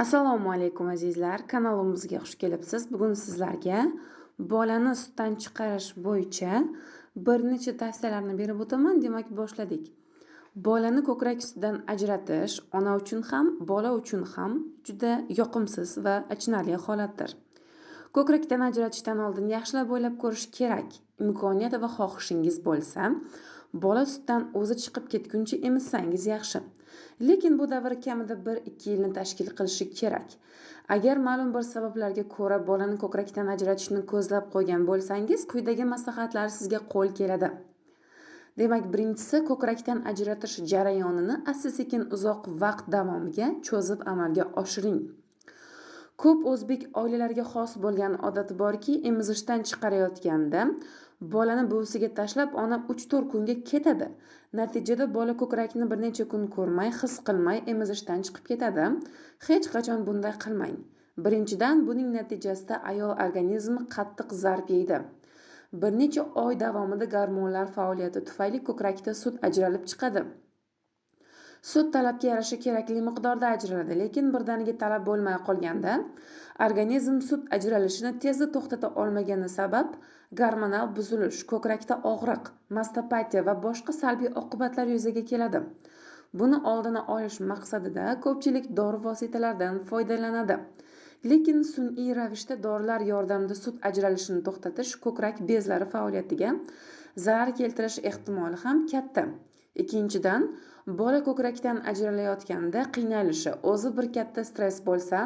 Assalomu alaykum azizlar, kanalimizga xush kelibsiz. Bugun sizlarga bolani sutdan chiqarish bo'yicha bir necha tavsiyalarni berib o'taman. Demak, boshladik. Bolani ko'krak sutidan ajratish ona uchun ham, bola uchun ham juda yoqimsiz va achinarli holatdir. Ko'krakdan ajratishdan oldin yaxshilab o'ylab ko'rish kerak. Imkoniyat va xohishingiz bo'lsa, bola sutdan o'zi chiqib ketguncha emizsangiz yaxshi. lekin bu davr kamida bir ikki yilni tashkil qilishi kerak. Agar ma'lum bir sabablarga ko'ra bolani ko'krakdan ajratishni ko'zlab qo'ygan bo'lsangiz quyidagi maslahatlar sizga qo'l keladi. Demak birinchisi ko'krakdan ajratish jarayonini asta sekin uzoq vaqt davomiga cho'zib amalga oshiring. Ko'p o'zbek oilalariga xos bo'lgan odat borki emizishdan chiqarayotganda bolani buvisiga tashlab ona uch to'rt kunga ketadi. Natijada bola ko'krakni bir necha kun ko'rmay his qilmay emizishdan chiqib ketadi. Hech qachon bunday qilmang. Birinchidan buning natijasida ayol organizmi qattiq zarb yeydi. Bir necha oy davomida gormonlar faoliyati tufayli ko'krakda sut ajralib chiqadi. Sut talabga yarasha kerakli miqdorda ajraladi lekin birdaniga talab bo'lmay qolganda organizm sut ajralishini tezda to'xtata olmagani sabab gormonal buzilish ko'krakda og'riq mastopatiya va boshqa salbiy oqibatlar yuzaga keladi. Buni oldini olish maqsadida ko'pchilik dori vositalaridan foydalanadi. Lekin sun'iy ravishda dorilar yordamida sut ajralishini to'xtatish ko'krak bezlari faoliyatiga zarar keltirish ehtimoli ham katta. Ikkinchidan bola ko'krakdan ajralayotganda qiynalishi o'zi bir katta stress bo'lsa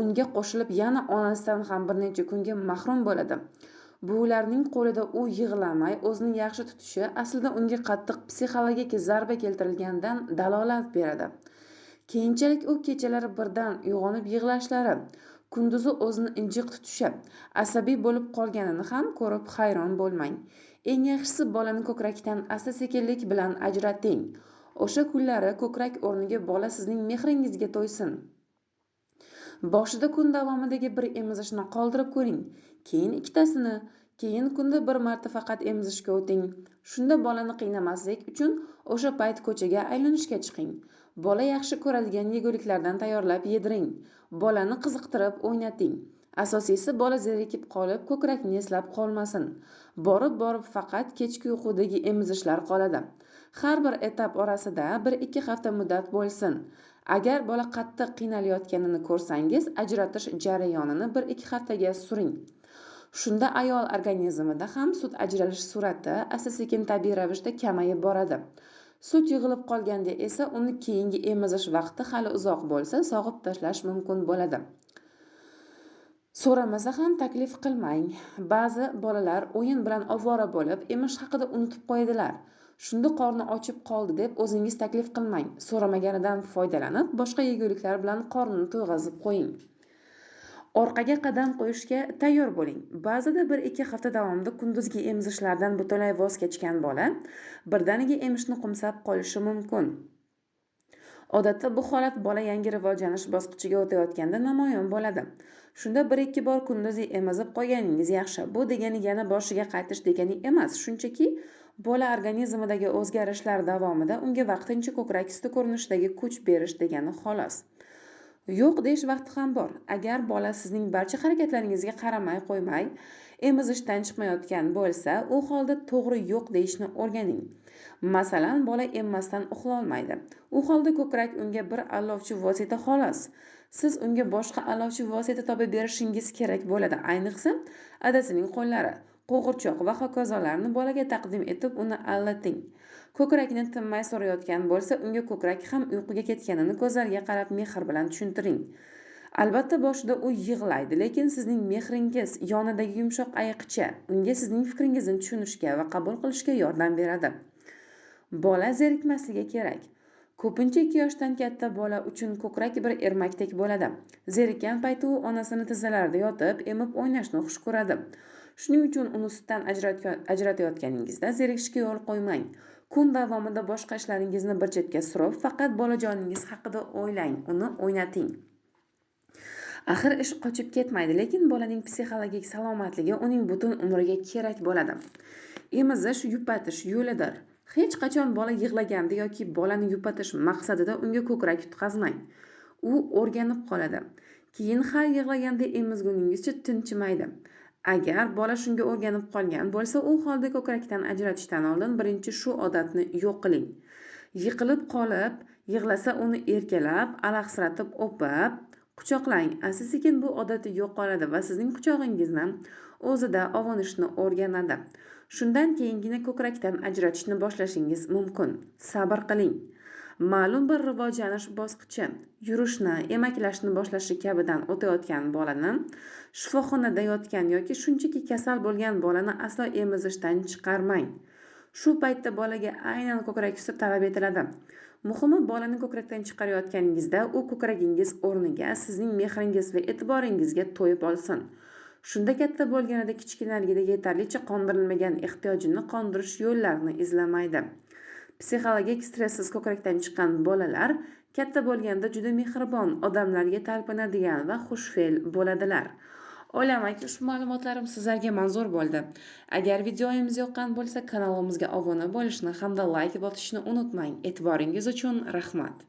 unga qo'shilib yana onasidan ham bir necha kunga mahrum bo'ladi. Buvilarning qo'lida u yig'lamay o'zini yaxshi tutishi aslida unga qattiq psixologik zarba keltirilganidan dalolat beradi. Keyinchalik u kechalari birdan uyg'onib yig'lashlari kunduzi o'zini injiq tutishi asabiy bo'lib qolganini ham ko'rib hayron bo'lmang. Eng yaxshisi bolani ko'krakdan asta sekinlik bilan ajrating. O'sha kunlari ko'krak o'rniga bola sizning mehringizga to'ysin. Boshida kun davomidagi bir emizishni qoldirib ko'ring. Keyin ikkitasini keyin kunda bir marta faqat emizishga o'ting. Shunda bolani qiynamaslik uchun o'sha payt ko'chaga aylanishga chiqing. Bola yaxshi ko'radigan yeguliklardan tayyorlab yediring. Bolani qiziqtirib o'ynating. Asosiysi bola zerikib qolib ko'krakni eslab qolmasin. Borib borib faqat kechki uyqudagi emizishlar qoladi. Har bir etap orasida bir ikki hafta muddat bo'lsin. Agar bola qattiq qiynalayotganini ko'rsangiz ajratish jarayonini bir ikki haftaga suring. Shunda ayol organizmida ham sut ajralish sur'ati asta sekin tabiiy ravishda kamayib boradi. Sut yig'ilib qolganda esa uni keyingi emizish vaqti hali uzoq bo'lsa sog'ib tashlash mumkin bo'ladi. So'ramasa ham taklif qilmang. Ba'zi bolalar o'yin bilan ovora bo'lib emish haqida unutib qo'yadilar shunda qorni ochib qoldi deb o'zingiz taklif qilmang. So'ramaganidan foydalanib boshqa yeguliklar bilan qornini to'yg'azib qo'ying. Orqaga qadam qo'yishga tayyor bo'ling. Ba'zida bir ikki hafta davomida kunduzgi emizishlardan butunlay voz kechgan bola birdaniga emishni qo'msab qolishi mumkin. Odatda bu holat bola yangi rivojlanish bosqichiga o'tayotganda namoyon bo'ladi. Shunda bir ikki bor kunduzi emizib qo'yganingiz yaxshi. Bu degani yana boshiga qaytish degani emas. Shunchaki bola organizmidagi o'zgarishlar davomida unga vaqtincha ko'krak suti ko'rinishidagi kuch berish degani xolos. Yo'q deyish vaqti ham bor. Agar bola sizning barcha harakatlaringizga qaramay qo'ymay emizishdan chiqmayotgan bo'lsa u holda to'g'ri yo'q deyishni o'rganing. Masalan bola emmasdan uxlolmaydi. U holda ko'krak unga bir allovchi vosita xolos. Siz unga boshqa allovchi vosita topib berishingiz kerak bo'ladi. Ayniqsa adasining qo'llari. Qo'g'irchoq va hokazolarni bolaga taqdim etib uni allating. Ko'krakni tinmay so'rayotgan bo'lsa unga ko'krak ham uyquga ketganini ko'zlariga qarab mehr bilan tushuntiring. Albatta boshida u yig'laydi lekin sizning mehringiz yonidagi yumshoq ayiqcha unga sizning fikringizni tushunishga va qabul qilishga yordam beradi. Bola zerikmasligi kerak. Ko'pincha ikki yoshdan katta bola uchun ko'krak bir ermakdek bo'ladi. Zerikkan payti u onasini tizzalarida yotib emib o'ynashni xush ko'radi. Shuning uchun uni sutdan ajratayotganingizda zerikishga yo'l qo'ymang. Kun davomida boshqa ishlaringizni bir chetga surib faqat bolajoningiz haqida o'ylang uni o'ynating. Axir ish qochib ketmaydi lekin bolaning psixologik salomatligi uning butun umriga kerak bo'ladi. Emizish yupatish yo'lidir. Hech qachon bola yig'laganda yoki bolani yupatish maqsadida unga ko'krak tutqazmang u o'rganib qoladi. Keyin har yig'laganda emizguningizcha tinchimaydi. Agar bola shunga o'rganib qolgan bo'lsa u holda ko'krakdan ajratishdan oldin birinchi shu odatni yo'q qiling. Yiqilib qolib yig'lasa uni erkalab alahsiratib o'pib quchoqlang. Asta sekin bu odati yo'qoladi va sizning quchog'ingizni o'zida ovunishni o'rganadi. Shundan keyingina ko'krakdan ajratishni boshlashingiz mumkin. Sabr qiling. Ma'lum bir rivojlanish bosqichi. Yurishni emaklashni boshlashi kabidan o'tayotgan bolani shifoxonada yotgan yoki shunchaki kasal bo'lgan bolani aslo emizishdan chiqarmang. Shu paytda bolaga aynan ko'krak suti talab etiladi. Muhimi bolani ko'krakdan chiqarayotganingizda u ko'kragingiz o'rniga sizning mehringiz va e'tiboringizga to'yib olsin. Shunda katta bo'lganida kichkinaligida yetarlicha qondirilmagan ehtiyojini qondirish yo'llarini izlamaydi. Psixologik stresssiz ko'krakdan chiqqan bolalar katta bo'lganda juda mehribon odamlarga talpinadigan va xushfe'l bo'ladilar. O'ylaymanki ushbu ma'lumotlarim sizlarga manzur bo'ldi. Agar videoyimiz yoqqan bo'lsa kanalimizga obuna bo'lishni hamda layk bosishni unutmang. E'tiboringiz uchun rahmat.